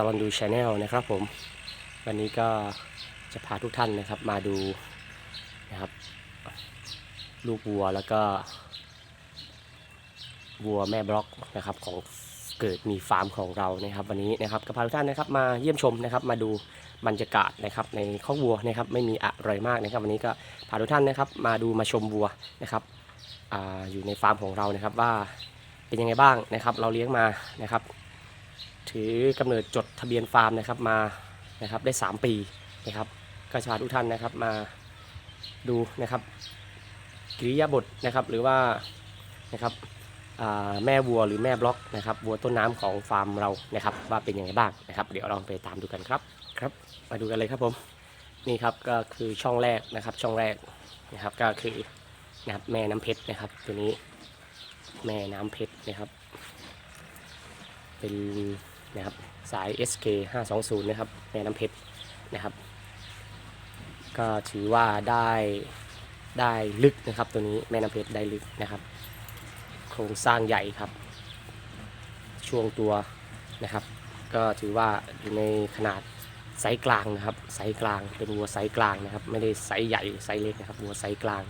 ตลอนดูชาแนลนะครับผม วันนี้ก็จะพาทุกท่านนะครับมาดูนะครับลูกวัวแล้วก็วัวแม่บล็อกนะครับของเกิดมีฟาร์มของเรานะครับ วันนี้นะครับก็พาทุกท่านนะครับมาเยี่ยมชมนะครับ มาดูบรรยากาศนะครับในข้อวัวนะครับไม่มีอะไรมากนะครับ วันนี้ก็พาทุกท่านนะครับ มาดูมาชมวัวนะครับออยู่ในฟาร์มของเรานะครับว่าเป็นยังไงบ้างนะครับ เราเลี้ยงมานะครับ ถือกำเนิดจดทะเบียนฟาร์มนะครับมานะครับได้ 3 ปีนะครับก็จะพาทุกท่านนะครับมาดูนะครับกิริยาบทนะครับหรือว่านะครับอ่าแม่วัวหรือแม่บล็อกนะครับวัวต้นน้ำของฟาร์มเรานะครับว่าเป็นยังไงบ้างนะครับ เดี๋ยวเราไปตามดูกันครับครับ มาดูกันเลยครับผมนี่ครับก็คือช่องแรกนะครับช่องแรกนะครับก็คือนะครับแม่น้ำเพชรนะครับตัวนี้แม่น้ำเพชรนะครับ เป็น นะครับสาย SK 520 นะครับแม่น้ำเพชรนะครับ ก็ถือว่าได้ได้ลึกนะครับ ตัวนี้แม่น้ำเพชรได้ลึกนะครับ โครงสร้างใหญ่ครับ ช่วงตัวนะครับ ก็ถือว่าอยู่ในขนาดไซส์กลางนะครับไซส์กลางเป็นวัวไซส์กลางนะครับ ไม่ได้ไซส์ใหญ่ไซส์เล็กนะครับวัวไซส์กลาง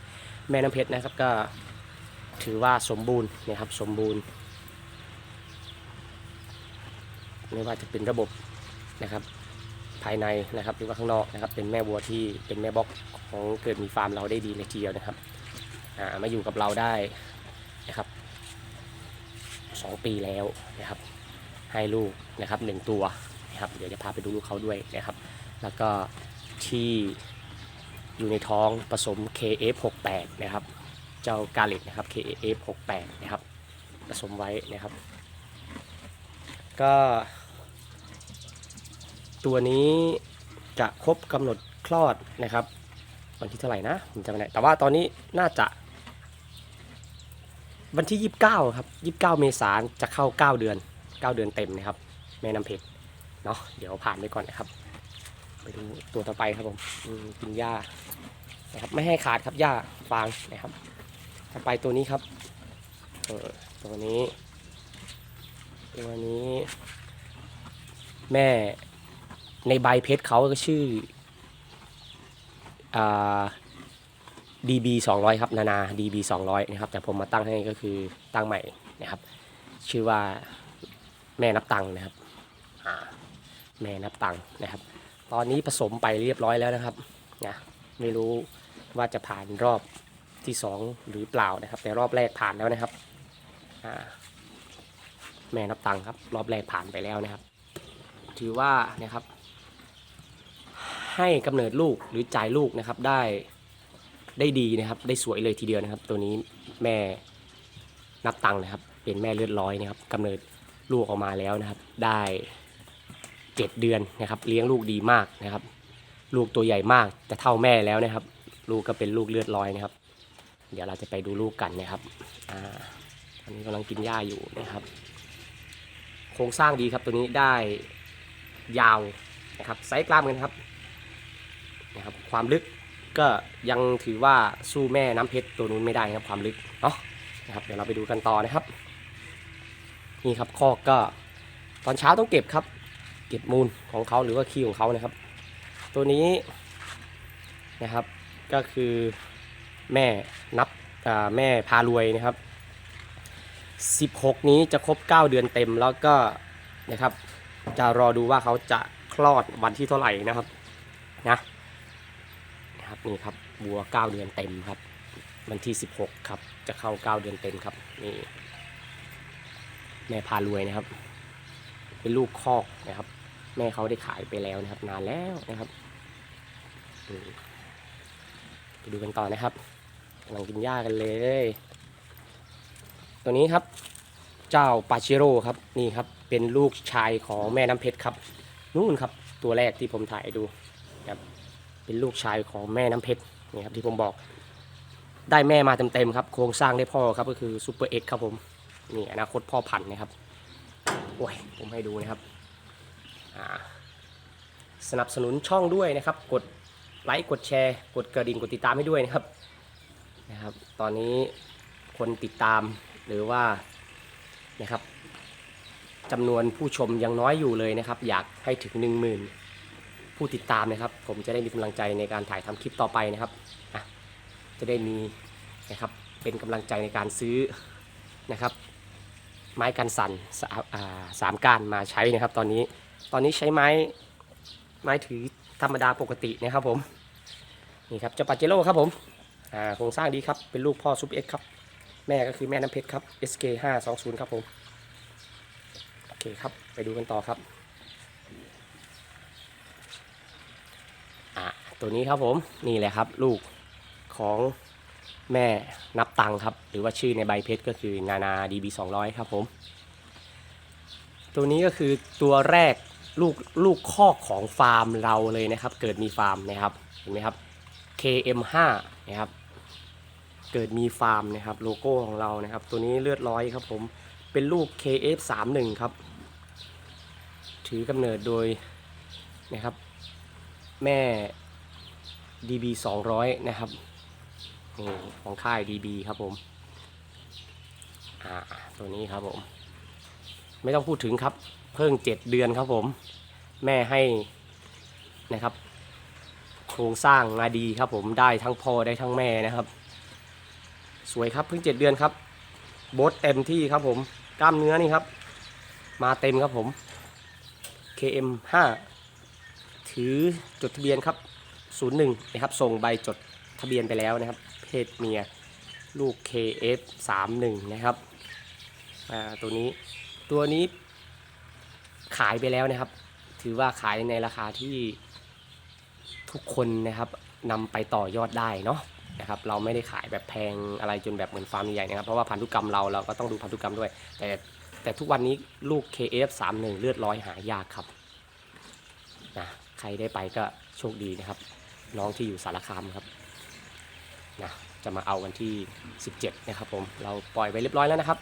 แม่น้ำเพชรนะครับก็ถือว่าสมบูรณ์นะครับสมบูรณ์ ไม่ว่าจะเป็นระบบนะครับภายในนะครับหรือว่าข้างนอกนะครับ เป็นแม่วัวที่เป็นแม่บล็อกของเกิดมีฟาร์มเราได้ดีเลยทีเดียวนะครับามาอยู่กับเราได้นะครับสองปีแล้วนะครับ ให้ลูกนะครับหนึ่งตัวนะครับเดี๋ยวจะพาไปดูลูกเขาด้วยนะครับ แล้วก็ที่อยู่ในท้องผสม KF68 นะครับ เจ้ากาเล็ตนะครับ KF68 นะครับผสมไว้นะครับ ก็ ตัวนี้จะครบกำหนดคลอดนะครับ วันที่เท่าไหร่นะผมจำไม่ได้แต่ว่าตอนนี้น่าจะ วันที่ 29 ครับ 29 เมษายนจะเข้า 9 เดือน 9 เดือนเต็มนะครับ แม่น้ำเพชรเนาะเดี๋ยวผ่านไปก่อนนะครับ ไปดูตัวต่อไปครับผมอืมกินหญ้านะครับไม่ให้ขาดครับหญ้าฟางนะครับต่อไปตัวนี้ครับเออตัวนี้ ตัวนี้ แม่ ในใบเพชรเขาก็ชื่ออ DB 200 ครับ นานา DB 200 นะครับ แต่ผมมาตั้งให้ก็คือตั้งใหม่นะครับ ชื่อว่าแม่นับตังค์นะครับแม่นับตังค์นะครับ ตอนนี้ผสมไปเรียบร้อยแล้วนะครับนะไม่รู้ว่าจะผ่านรอบที่ 2 หรือเปล่านะครับ แต่รอบแรกผ่านแล้วนะครับแม่นับตังค์ครับ รอบแรกผ่านไปแล้วนะครับ ถือว่านะครับ ให้กำเนิดลูกหรือจ่ายลูกนะครับ ได้ได้ดีนะครับ ได้สวยเลยทีเดียวนะครับ ตัวนี้แม่นับตังค์นะครับ เป็นแม่เลือดร้อยนะครับกำเนิดลูกออกมาแล้วนะครับ ได้เจ็ดเดือนนะครับ เลี้ยงลูกดีมากนะครับ ลูกตัวใหญ่มากจะเท่าแม่แล้วนะครับ ลูกก็เป็นลูกเลือดร้อยนะครับ เดี๋ยวเราจะไปดูลูกกันนะครับอ่าตอนนี้กำลังกินหญ้าอยู่นะครับ โครงสร้างดีครับตัวนี้ได้ยาวนะครับไซส์กล้ามกันครับ ความลึกก็ยังถือว่าสู้แม่น้ำเพชรตัวนู้นไม่ได้นะครับความลึกเนาะนะครับเดี๋ยวเราไปดูกันต่อนะครับ นี่ครับคอกก็ตอนเช้าต้องเก็บครับ เก็บมูลของเขาหรือว่าขี้ของเขานะครับ ตัวนี้นะครับก็คือแม่นับแม่พารวยนะครับ 16 นี้จะครบ 9 เดือนเต็มแล้วก็นะครับจะรอดูว่าเขาจะคลอดวันที่เท่าไหร่นะครับนะ ครับนี่ครับบัว 9 เดือนเต็มครับวันที่ 16 ครับ จะเข้า 9 เดือนเต็มครับนี่แม่พารวยนะครับ เป็นลูกคอกนะครับ แม่เขาได้ขายไปแล้วนะครับ นานแล้วนะครับไปดูกันต่อนะครับกำลังกินหญ้ากันเลย ตัวนี้ครับ เจ้าปาชิโร่ครับนี่ครับ เป็นลูกชายของแม่น้ำเพชรครับนู่นครับ ตัวแรกที่ผมถ่ายดูครับ เป็นลูกชายของแม่น้ำเพชรนี่ครับที่ผมบอก ได้แม่มาเต็มๆครับ โครงสร้างได้พ่อครับก็คือซูเปอร์เอ็กครับผมนี่อนาคตพ่อพันธุ์นะครับโอ้ยผมให้ดูนะครับสนับสนุนช่องด้วยนะครับ กดไลค์กดแชร์ กดกระดิ่งกดติดตามให้ด้วยนะครับนะครับ ตอนนี้คนติดตามหรือว่านะครับจำนวนผู้ชมยังน้อยอยู่เลยนะครับ อยากให้ถึง 1 0,000 ผู้ติดตามนะครับ ผมจะได้มีกำลังใจในการถ่ายทำคลิปต่อไปนะครับะจะได้มีนะครับเป็นกำลังใจในการซื้อนะครับ ไม้กันสั่นสาอ่าสามก้านมาใช้นะครับ ตอนนี้ตอนนี้ใช้ไม้ไม้ถือธรรมดาปกตินะครับผมนี่ครับเจ้าปาเจโร่ครับผมโครงสร้างดีครับ เป็นลูกพ่อซุปเอ็กครับ แม่ก็คือแม่น้ำเพชรครับ SK 520ครับผม โอเคครับ ไปดูกันต่อครับอะ ตัวนี้ครับผมนี่แหละครับ ลูกของแม่นับตังครับ หรือว่าชื่อในใบเพชรก็คือนานา DB 200ครับผม ตัวนี้ก็คือตัวแรกลูกลูกคอกของฟาร์มเราเลยนะครับ เกิดมีฟาร์มนะครับเห็นไหมครับ KM5 นะครับ เกิดมีฟาร์มนะครับ โลโก้ของเรานะครับ ตัวนี้เลือดร้อยครับผมเป็นลูก KF31 ครับ ถือกำเนิดโดยนะครับ แม่ DB 200 นะครับนี่ของค่าย DB ครับผมอ่าตัวนี้ครับผม ไม่ต้องพูดถึงครับ เพิ่ง 7 เดือนครับผม แม่ให้นะครับ โครงสร้างมาดีครับผมได้ทั้งพ่อได้ทั้งแม่นะครับ สวยครับเพิ่ง 7 เดือนครับโบทเต็มที่ครับผม กล้ามเนื้อนี่ครับ มาเต็มครับผม KM 5 ถือจดทะเบียนครับ 01นะครับส่งใบจดทะเบียนไปแล้วนะครับ เพศเมียลูก KF 31 นะครับอ่าตัวนี้ตัวนี้ขายไปแล้วนะครับ ถือว่าขายในราคาที่ทุกคนนะครับนำไปต่อยอดได้เนาะนะครับเราไม่ได้ขายแบบแพงอะไรจนแบบเหมือนฟาร์มใหญ่ๆนะครับ เพราะว่าพันธุกรรมเราเราก็ต้องดูพันธุกรรมด้วย แต่แต่ทุกวันนี้ลูก KF31 เลือดร้อยหายากครับนะใครได้ไปก็โชคดีนะครับ น้องที่อยู่สารคามครับนะจะมาเอากันที่ 17 นะครับผมเราปล่อยไว้เรียบร้อยแล้วนะครับ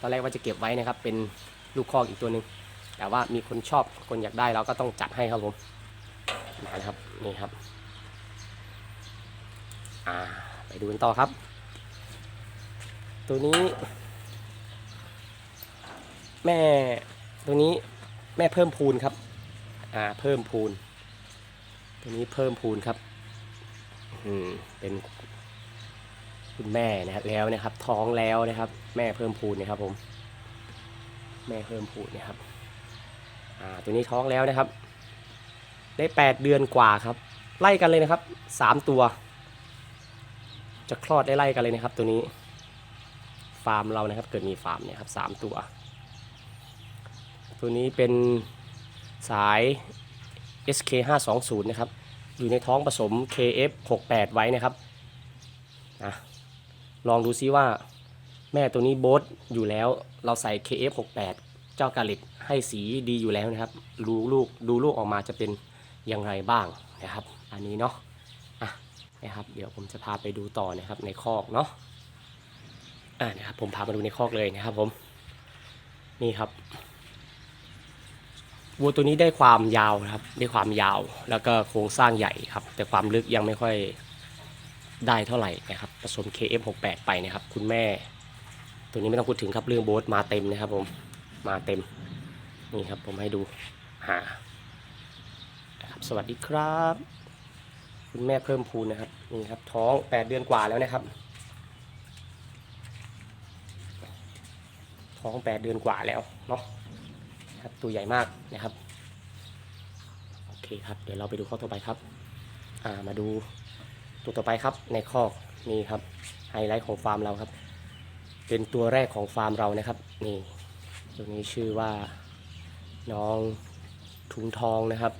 ตอนแรกว่าจะเก็บไว้นะครับ เป็นลูกคอกอีกตัวหนึ่งแต่ว่ามีคนชอบคนอยากได้เราก็ต้องจัดให้ครับผมนะครับนี่ครับอ่าไปดูกันต่อครับ ตัวนี้ แม่ตัวนี้แม่เพิ่มพูนครับอ่าเพิ่มพูน ตัวนี้เพิ่มพูนครับอืมเป็นคุณแม่นะครับแล้วนะครับ ท้องแล้วนะครับ แม่เพิ่มพูนนะครับ ผม แม่เพิ่มพูนนะครับ อ่า ตัวนี้ท้องแล้วนะครับ ได้แปดเดือนกว่าครับ ไล่กันเลยนะครับสามตัว จะคลอดได้ไล่กันเลยนะครับ ตัวนี้ ฟาร์มเรานะครับ เกิดมีฟาร์มเนี่ยครับสามตัว ตัวนี้เป็นสาย SK 5 2 0นะครับ อยู่ในท้องผสม KF 6 8ไว้นะครับนะลองดูซิว่าแม่ตัวนี้โบทอยู่แล้ว เราใส่ KF 6 8เจ้ากาลิตให้สีดีอยู่แล้วนะครับดูลูกดูลูกออกมาจะเป็นอย่างไรบ้างนะครับ อันนี้เนาะนะครับ เดี๋ยวผมจะพาไปดูต่อนะครับในคอกเนาะอ่านะครับผมพามาดูในคอกเลยนะครับผม นี่ครับ วัวตัวนี้ได้ความยาวนะครับได้ความยาวแล้วก็โครงสร้างใหญ่ครับ แต่ความลึกยังไม่ค่อยได้เท่าไหร่นะครับผสม KF68 ไปนะครับ คุณแม่ ตัวนี้ไม่ต้องพูดถึงครับเรื่องโบ๊ทมาเต็มนะครับผมมาเต็มนี่ครับผมให้ดูหาครับสวัสดีครับ คุณแม่เพิ่มพูนนะครับนี่ครับท้อง 8 เดือนกว่าแล้วนะครับ ท้อง 8 เดือนกว่าแล้วเนาะ ครับตัวใหญ่มากนะครับโอเคครับเดี๋ยวเราไปดูข้อต่อไปครับอ่ามาดูตัวต่อไปครับในคอกนี่ครับไฮไลท์ของฟาร์มเราครับ เป็นตัวแรกของฟาร์มเรานะครับนี่ตัวนี้ชื่อว่าน้องถุงทองนะครับ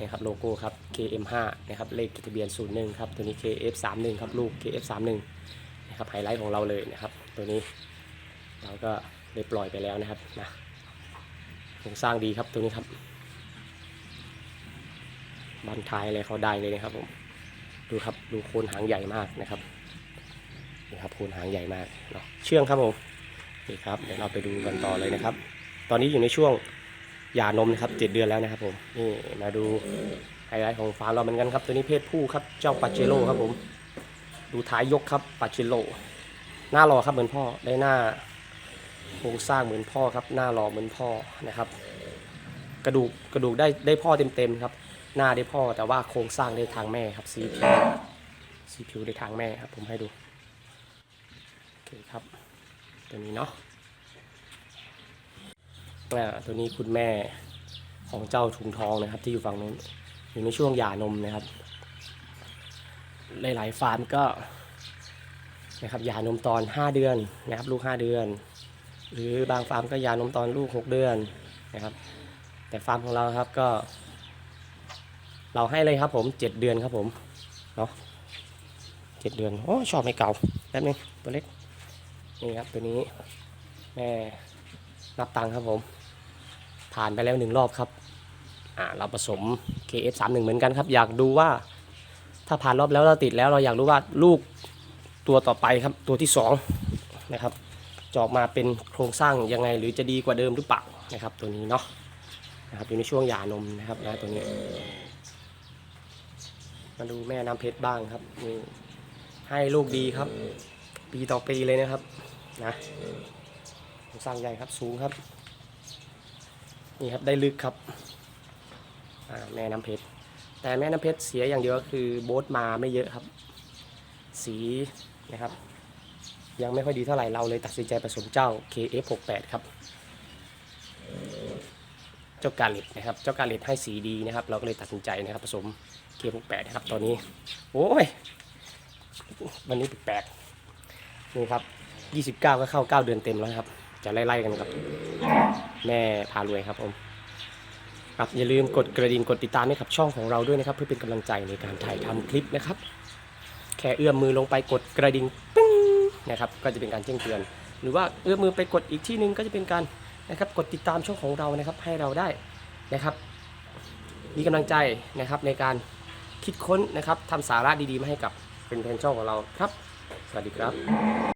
นะครับโลโก้ครับ KM5 นะครับเลขทะเบียน 01 ครับ ตัวนี้ KF31 ครับลูก KF31 นะครับไฮไลท์ของเราเลยนะครับ ตัวนี้เราก็ได้ปล่อยไปแล้วนะครับนะ โครงสร้างดีครับตัวนี้ครับบันท้ายอะไรเขาได้เลยนะครับผมดูครับดูโคนหางใหญ่มากนะครับนี่ครับโคนหางใหญ่มากเนาะเชื่องครับผมนี่ครับเดี๋ยวเราไปดูกันต่อเลยนะครับ ตอนนี้อยู่ในช่วงหย่านมนะครับเจ็ดเดือนแล้วนะครับผมนี่มาดูไฮไลท์ของฟาร์มเราเหมือนกันครับ ตัวนี้เพศผู้ครับเจ้าปาเจโร่ครับผม ดูท้ายยกครับปาเจโร่หน้ารอครับเหมือนพ่อได้หน้า โครงสร้างเหมือนพ่อครับหน้าหล่อเหมือนพ่อนะครับ กระดูกกระดูกได้ได้พ่อเต็มๆครับ หน้าได้พ่อแต่ว่าโครงสร้างได้ทางแม่ครับสีผิวสีผิวได้ทางแม่ครับ ผมให้ดูโอเคครับ ตัวนี้เนาะอ่าตัวนี้คุณแม่ของเจ้าถุงทองนะครับ ที่อยู่ฝั่งนู้นอยู่ในช่วงหย่านมนะครับหลายๆฟาร์มก็นะครับหย่านมตอน 5 เดือนนะครับลูก 5 เดือน หรือบางฟาร์มก็ยานมตอนลูก 6 เดือนนะครับ แต่ฟาร์มของเราครับก็ เราให้เลยครับผม 7 เดือนครับผมเนาะเจ็ดเดือนโอ้ชอบไม่เก่าแป๊บนึงตัวเล็กนี่ครับตัวนี้แม่นับตังค์ครับผม ผ่านไปแล้วหนึ่งรอบครับอ่าเราผสม KF31 เหมือนกันครับ อยากดูว่า ถ้าผ่านรอบแล้วเราติดแล้วเราอยากรู้ว่าลูกตัวต่อไปครับตัวที่สองนะครับ จะออกมาเป็นโครงสร้างยังไง หรือจะดีกว่าเดิมหรือเปล่านะครับ ตัวนี้เนาะนะครับอยู่ในช่วงหย่านมนะครับนะตัวนี้ มาดูแม่น้ำเพชรบ้างครับนี่ให้ลูกดีครับ ปีต่อปีเลยนะครับนะโครงสร้างใหญ่ครับสูงครับนี่ครับได้ลึกครับแม่น้ำเพชรแต่แม่น้ำเพชรเสียอย่างเดียวก็คือโบ๊ทมาไม่เยอะครับ สีนะครับ ยังไม่ค่อยดีเท่าไหร่เราเลยตัดสินใจผสมเจ้า KF68 ครับ เจ้ากาลิตนะครับ เจ้ากาลิตให้สีดีนะครับ เราก็เลยตัดสินใจนะครับ ผสม K68 นะครับตอนนี้ โอ้ย วันนี้แปลกๆนี่ครับ 29 ก็เข้า 9 เดือนเต็มแล้วครับ จะไล่ๆกันกับ แม่พารวยครับผมครับอย่าลืมกดกระดิ่งกดติดตามให้กับช่องของเราด้วยนะครับ เพื่อเป็นกำลังใจในการถ่ายทำคลิปนะครับ แค่เอื้อมมือลงไปกดกระดิ่ง นะครับก็จะเป็นการแจ้งเตือน หรือว่าเอื้อมมือไปกดอีกที่หนึงก็จะเป็นการนะครับกดติดตามช่องของเรานะครับให้เราได้นะครับมีกำลังใจนะครับในการคิดค้นนะครับทำสาระดีๆมาให้กับเป็นแฟนช่องของเราครับ สวัสดีครับ